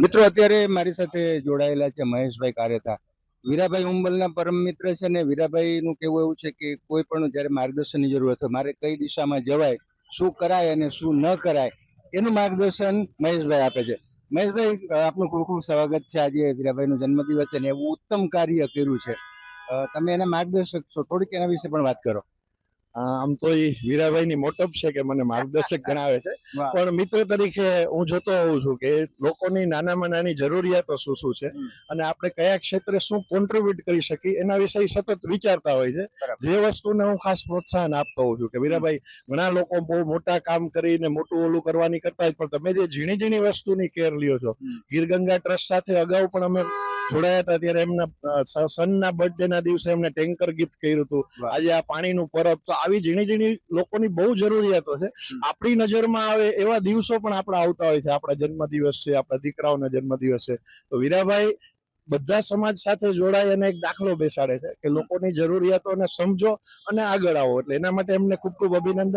મિત્રો, અત્યારે મારી સાથે જોડાયેલા છે મહેશભાઈ કાર્યતા વીરાભાઈ ઉંબલના પરમ મિત્ર છે ને વીરાભાઈ નું કેવું એવું છે કે કોઈ પણ જ્યારે માર્ગદર્શનની જરૂરત હોય, મારે કઈ દિશામાં જવાય, શું કરાય અને શું ન કરાય, એનું માર્ગદર્શન મહેશભાઈ આપે છે. મહેશભાઈ આપનું ખૂબ ખૂબ સ્વાગત છે. આજે વીરાભાઈ નું જન્મદિવસ છે ને એવું ઉત્તમ કાર્ય કર્યું છે. તમે એના માર્ગદર્શક છો. થોડીક એના વિશે પણ વાત કરો. આમ તો એ વીરાભાઈ ની મોટપ છે કે મને માર્ગદર્શક ગણાવે છે. પણ મિત્ર તરીકે હું જોતો હોઉં છું કે લોકોની નાનામાં નાની જરૂરિયાતો શું શું છે અને આપણે કયા ક્ષેત્રે શું કોન્ટ્રીબ્યુટ કરી શકીએ એના વિશે સતત વિચારતા હોય છે. જે વસ્તુને હું ખાસ પ્રોત્સાહન આપતો હોઉં છું કે વીરાભાઈ ઘણા લોકો બહુ મોટા કામ કરીને મોટું ઓલું કરવાની કરતા હોય પણ તમે જે ઝીણી ઝીણી વસ્તુની કેર લ્યો છો. ગીર ગંગા ટ્રસ્ટ સાથે અગાઉ પણ અમે જોડાયા હતા ત્યારે એમના સનના બર્થડે ના દિવસે એમને ટેન્કર ગિફ્ટ કર્યું હતું. આજે આ પાણીનું પરબ તો આવી ઝીણી ઝીણી લોકોની બહુ જરૂરિયાતો છે. આપણી નજરમાં આવે એવા દિવસો પણ આપણા આવતા હોય છે. આપણા જન્મદિવસ છે આપણા દીકરાઓના જન્મદિવસ છે. તો વીરાભાઈ બધા સમાજ સાથે જોડાય અને એક દાખલો બેસાડે છે કે લોકોની જરૂરિયાતોને સમજો અને આગળ આવો. એટલે એના માટે એમને ખૂબ ખૂબ અભિનંદન.